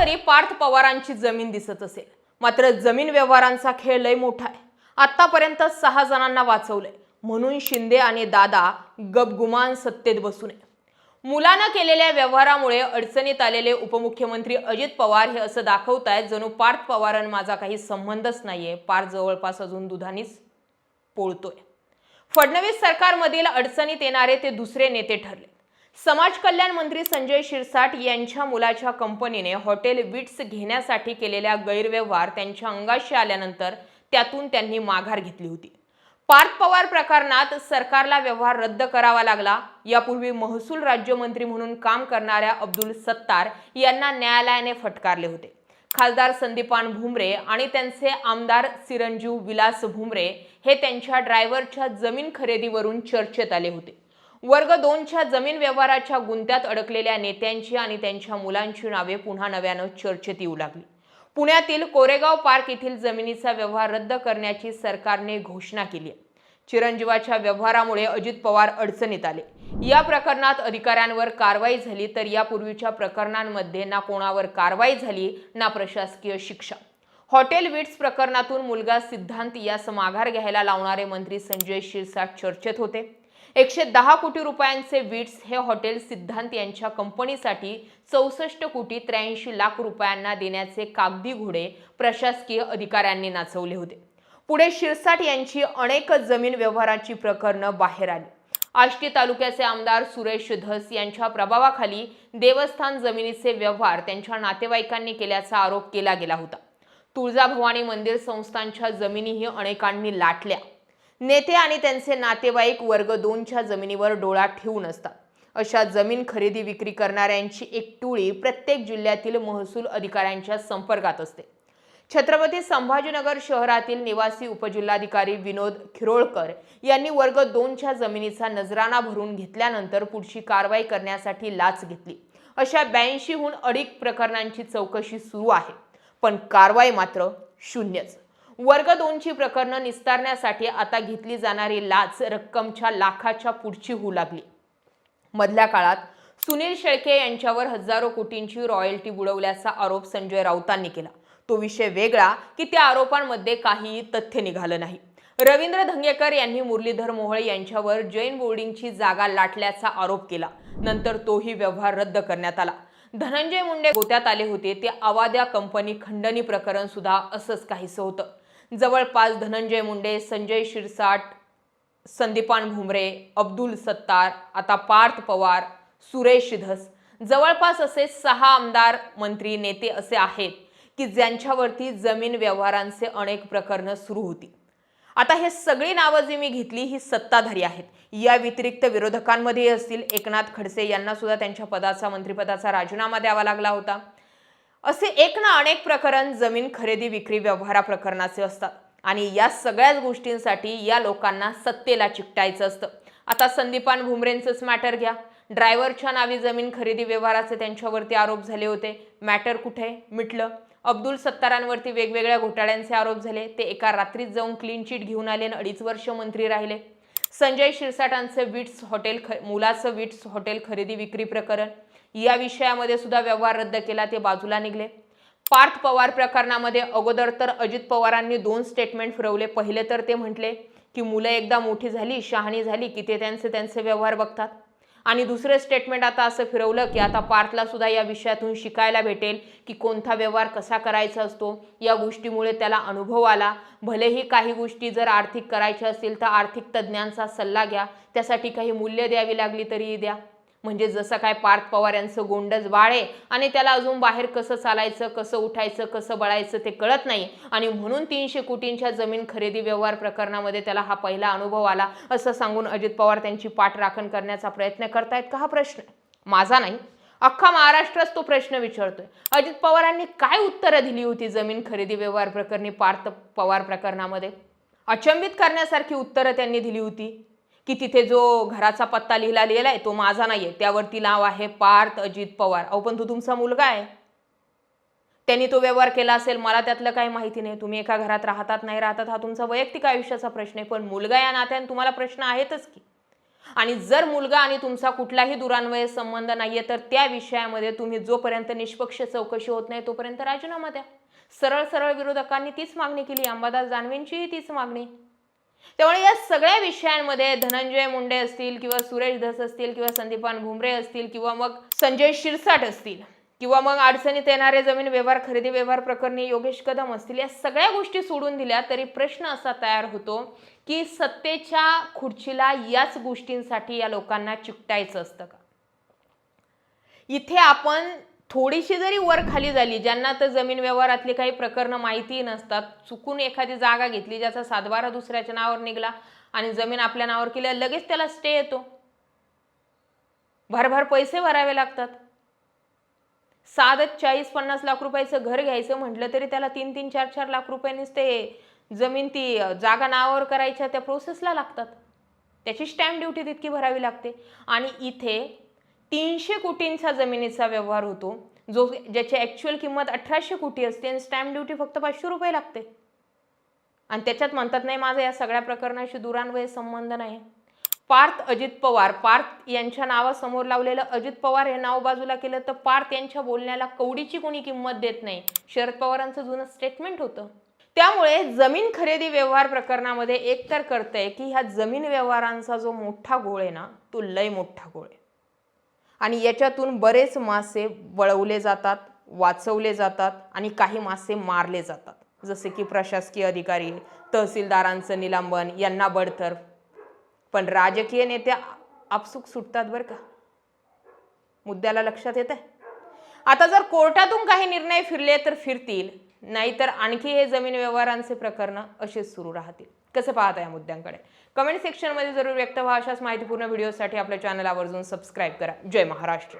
तरी पार्थ पवारांची जमीन दिसत असेल. मात्र जमीन व्यवहारांचा खेळ लय मोठा आहे. आतापर्यंत सहा जणांना वाचवलंय. म्हणून शिंदे आणि दादा गपगुमान सत्तेत बसू नये मुलानं केलेल्या व्यवहारामुळे अडचणीत आलेले उपमुख्यमंत्री अजित पवार हे असं दाखवतायत जणू पार्थ पवारां माझा काही संबंधच नाहीये. पार्थ जवळपास अजून दुधानीच पोळतोय. फडणवीस सरकारमधील अडचणीत येणारे ते दुसरे नेते ठरले. समाज कल्याण मंत्री संजय शिरसाट यांच्या मुलाच्या कंपनीने हॉटेल विट्स घेण्यासाठी केलेल्या गैरव्यवहार त्यांच्या अंगाशी आल्यानंतर त्यातून त्यांनी माघार घेतली होती. पार्थ पवार प्रकरणात सरकारला व्यवहार रद्द करावा लागला. यापूर्वी महसूल राज्यमंत्री म्हणून काम करणाऱ्या अब्दुल सत्तार यांना न्यायालयाने फटकारले होते. खासदार संदीपान भुमरे आणि त्यांचे आमदार चिरंजीव विलास भुमरे हे त्यांच्या ड्रायव्हरच्या जमीन खरेदीवरून चर्चेत आले होते. वर्ग दोनच्या जमीन व्यवहाराच्या गुंत्यात अडकलेल्या नेत्यांची आणि त्यांच्या मुलांची नावे पुन्हा नव्यानं चर्चेत येऊ लागली. पुण्यातील कोरेगाव पार्क येथील जमिनीचा व्यवहार रद्द करण्याची सरकारने घोषणा केली आहे. चिरंजीवाच्या व्यवहारामुळे अजित पवार अडचणीत आले. या प्रकरणात अधिकाऱ्यांवर कारवाई झाली तर यापूर्वीच्या प्रकरणांमध्ये ना कोणावर कारवाई झाली ना प्रशासकीय शिक्षा. हॉटेल विट्स प्रकरणातून मुलगा सिद्धांत यास माघार घ्यायला लावणारे मंत्री संजय शिरसाट चर्चेत होते. एकशे दहा कोटी रुपयांचे विट्स हे हॉटेल सिद्धांत यांच्या कंपनीसाठी चौसष्ट कोटी त्र्याऐंशी लाख रुपयांना देण्याचे कागदी घोडे प्रशासकीय अधिकाऱ्यांनी नाचवले होते. पुढे शिरसाट यांची अनेक जमीन व्यवहाराची प्रकरणं बाहेर आली. आष्टी तालुक्याचे आमदार सुरेश धस यांच्या प्रभावाखाली देवस्थान जमिनीचे व्यवहार त्यांच्या नातेवाईकांनी केल्याचा आरोप केला गेला होता. तुळजाभवानी मंदिर संस्थांच्या जमिनीही अनेकांनी लाटल्या. नेते आणि त्यांचे नातेवाईक वर्ग दोनच्या जमिनीवर डोळा ठेवून असतात. अशा जमीन खरेदी विक्री करणाऱ्यांची एक टोळी प्रत्येक जिल्ह्यातील महसूल अधिकाऱ्यांच्या संपर्कात असते. छत्रपती संभाजीनगर शहरातील निवासी उपजिल्हाधिकारी विनोद खिरोळकर यांनी वर्ग दोनच्या जमिनीचा नजराणा भरून घेतल्यानंतर पुढची कारवाई करण्यासाठी लाच घेतली. अशा ब्याऐंशीहून अधिक प्रकरणांची चौकशी सुरू आहे. पण कारवाई मात्र शून्यच. वर्ग दोनची प्रकरणं निस्तारण्यासाठी आता घेतली जाणारी लाच रक्कमच्या लाखाच्या पुढची होऊ लागली. मधल्या काळात सुनील शेळके यांच्यावर हजारो कोटींची रॉयल्टी बुडवल्याचा आरोप संजय राऊतांनी केला. तो विषय वेगळा की त्या आरोपांमध्ये काहीही तथ्य निघालं नाही. रवींद्र धंगेकर यांनी मुरलीधर मोहळे यांच्यावर जैन बोर्डिंगची जागा लाटल्याचा आरोप केला. नंतर तोही व्यवहार रद्द करण्यात आला. धनंजय मुंडे गोत्यात आले होते. ते अवाद्या कंपनी खंडणी प्रकरण सुद्धा असंच काहीसं होतं. जवळपास धनंजय मुंडे संजय शिरसाट संदीपान भुमरे अब्दुल सत्तार आता पार्थ पवार सुरेश धस जवळपास असे सहा आमदार मंत्री नेते असे आहेत की ज्यांच्यावरती जमीन व्यवहारांचे अनेक प्रकरणं सुरू होती. आता हे सगळी नावं जी मी घेतली ही सत्ताधारी आहेत. या व्यतिरिक्त विरोधकांमध्येही असतील. एकनाथ खडसे यांना सुद्धा त्यांच्या पदाचा मंत्रिपदाचा राजीनामा द्यावा लागला होता. असे एक ना अनेक प्रकरण जमीन खरेदी विक्री व्यवहारा प्रकरणाचे असतात. आणि या सगळ्याच गोष्टींसाठी या लोकांना सत्तेला चिकटायचं असतं. आता संदीपान भुमरेंचंच मॅटर घ्या. ड्रायव्हरच्या नावी जमीन खरेदी व्यवहाराचे त्यांच्यावरती आरोप झाले होते. मॅटर कुठे? मिटलं. अब्दुल सत्तारांवरती वेगवेगळ्या घोटाळ्यांचे आरोप झाले. ते एका रात्रीत जाऊन क्लीन चिट घेऊन आले आणि अडीच वर्ष मंत्री राहिले. संजय शिरसाटांचे विट्स हॉटेल ख मुलाचं विट्स हॉटेल खरेदी विक्री प्रकरण. या विषयामध्ये सुद्धा व्यवहार रद्द केला ते बाजूला निघले. पार्थ पवार प्रकरणामध्ये अगोदर तर अजित पवारांनी दोन स्टेटमेंट फिरवले. पहिले तर ते म्हटले की मुलं एकदा मोठी झाली शहाणी झाली की ते त्यांचे त्यांचे व्यवहार बघतात. आणि दुसरं स्टेटमेंट आता असं फिरवलं की आता पार्थला सुद्धा या विषयातून शिकायला भेटेल की कोणता व्यवहार कसा करायचा असतो. या गोष्टीमुळे त्याला अनुभव आला. भलेही काही गोष्टी जर आर्थिक करायच्या असतील तर आर्थिक तज्ज्ञांचा सल्ला घ्या. त्यासाठी काही मूल्य द्यावी लागली तरीही द्या. म्हणजे जसं काय पार्थ पवार यांचं गोंडच बाळ आहे आणि त्याला अजून बाहेर कसं चालायचं कसं उठायचं कसं बळायचं ते कळत नाही. आणि म्हणून तीनशे कोटींच्या जमीन खरेदी व्यवहार प्रकरणामध्ये त्याला हा पहिला अनुभव आला असं सांगून अजित पवार त्यांची पाठराखण करण्याचा प्रयत्न करतायत का हा प्रश्न? माझा नाही. अख्खा महाराष्ट्रच तो प्रश्न विचारतोय. अजित पवारांनी काय उत्तरं दिली होती जमीन खरेदी व्यवहार प्रकरणी पार्थ पवार प्रकरणामध्ये? अचंबित करण्यासारखी उत्तरं त्यांनी दिली होती. की तिथे जो घराचा पत्ता लिहिला लिहिला आहे तो माझा नाहीये. त्यावरती नाव आहे पार्थ अजित पवार. अहो पण तो तुमचा मुलगा आहे. त्यांनी तो व्यवहार केला असेल मला त्यातलं काही माहिती नाही. तुम्ही एका घरात राहतात नाही राहतात हा तुमचा वैयक्तिक आयुष्याचा प्रश्न आहे. पण मुलगा या नात्याने तुम्हाला प्रश्न आहेतच की. आणि जर मुलगा आणि तुमचा कुठलाही दुरान्वय संबंध नाहीये तर त्या विषयामध्ये तुम्ही जोपर्यंत निष्पक्ष चौकशी होत नाही तोपर्यंत राजीनामा द्या. सरळ सरळ विरोधकांनी तीच मागणी केली. अंबादास जानवेंचीही तीच मागणी. त्यामुळे या सगळ्या विषयांमध्ये धनंजय मुंडे असतील किंवा सुरेश धस असतील किंवा संदीपान भुमरे असतील किंवा मग संजय शिरसाट असतील किंवा मग अडचणीत येणारे जमीन व्यवहार खरेदी व्यवहार प्रकरणी योगेश कदम असतील या सगळ्या गोष्टी सोडून दिल्या तरी प्रश्न असा तयार होतो की सत्तेच्या खुर्चीला याच गोष्टींसाठी या लोकांना चिकटायचं असतं का? इथे आपण थोडीशी जरी वर खाली झाली ज्यांना तर जमीन व्यवहारातली काही प्रकरणं माहितीही नसतात चुकून एखादी जागा घेतली ज्याचा सातबारा दुसऱ्याच्या नावावर निघाला आणि जमीन आपल्या नावावर केल्या लगेच त्याला स्टे येतो. भरभर पैसे भरावे लागतात. साधच चाळीस पन्नास लाख रुपयाचं घर घ्यायचं म्हटलं तरी त्याला तीन तीन चार चार लाख रुपयानेच ते जमीन ती जागा नावावर करायच्या त्या प्रोसेसला लागतात. त्याची स्टॅम्प ड्युटी तितकी भरावी लागते. आणि इथे तीनशे कोटींचा जमिनीचा व्यवहार होतो. जो ज्याची ॲक्च्युअल किंमत अठराशे कोटी असते आणि स्टॅम्प ड्युटी फक्त पाचशे रुपये लागते. आणि त्याच्यात म्हणतात नाही माझा या सगळ्या प्रकरणाशी दुरान्वय संबंध नाही. पार्थ अजित पवार पार्थ यांच्या नावासमोर लावलेलं अजित पवार हे नाव बाजूला केलं तर पार्थ यांच्या बोलण्याला कवडीची कोणी किंमत देत नाही. शरद पवारांचं जुनं स्टेटमेंट होतं. त्यामुळे जमीन खरेदी व्यवहार प्रकरणामध्ये एकतर करतंय की ह्या जमीन व्यवहारांचा जो मोठा गोळ आहे ना तो लय मोठा गोळ आहे. आणि याच्यातून बरेच मासे वळवले जातात वाचवले जातात आणि काही मासे मारले जातात. जसे की प्रशासकीय अधिकारी तहसीलदारांचं निलंबन यांना बडतर्फ. पण राजकीय नेते आपसुक सुटतात बरं का? मुद्द्याला लक्षात येत आहे आता जर कोर्टातून काही निर्णय फिरले तर फिरतील नाहीतर आणखी हे जमीन व्यवहारांचे प्रकरण असेच सुरू राहतील. कसं पाहता या मुद्द्यांकडे? कमेंट सेक्शनमध्ये जरूर व्यक्त व्हा. अशाच माहितीपूर्ण व्हिडिओसाठी आपल्या चॅनल आवर्जून सबस्क्राईब करा. जय महाराष्ट्र.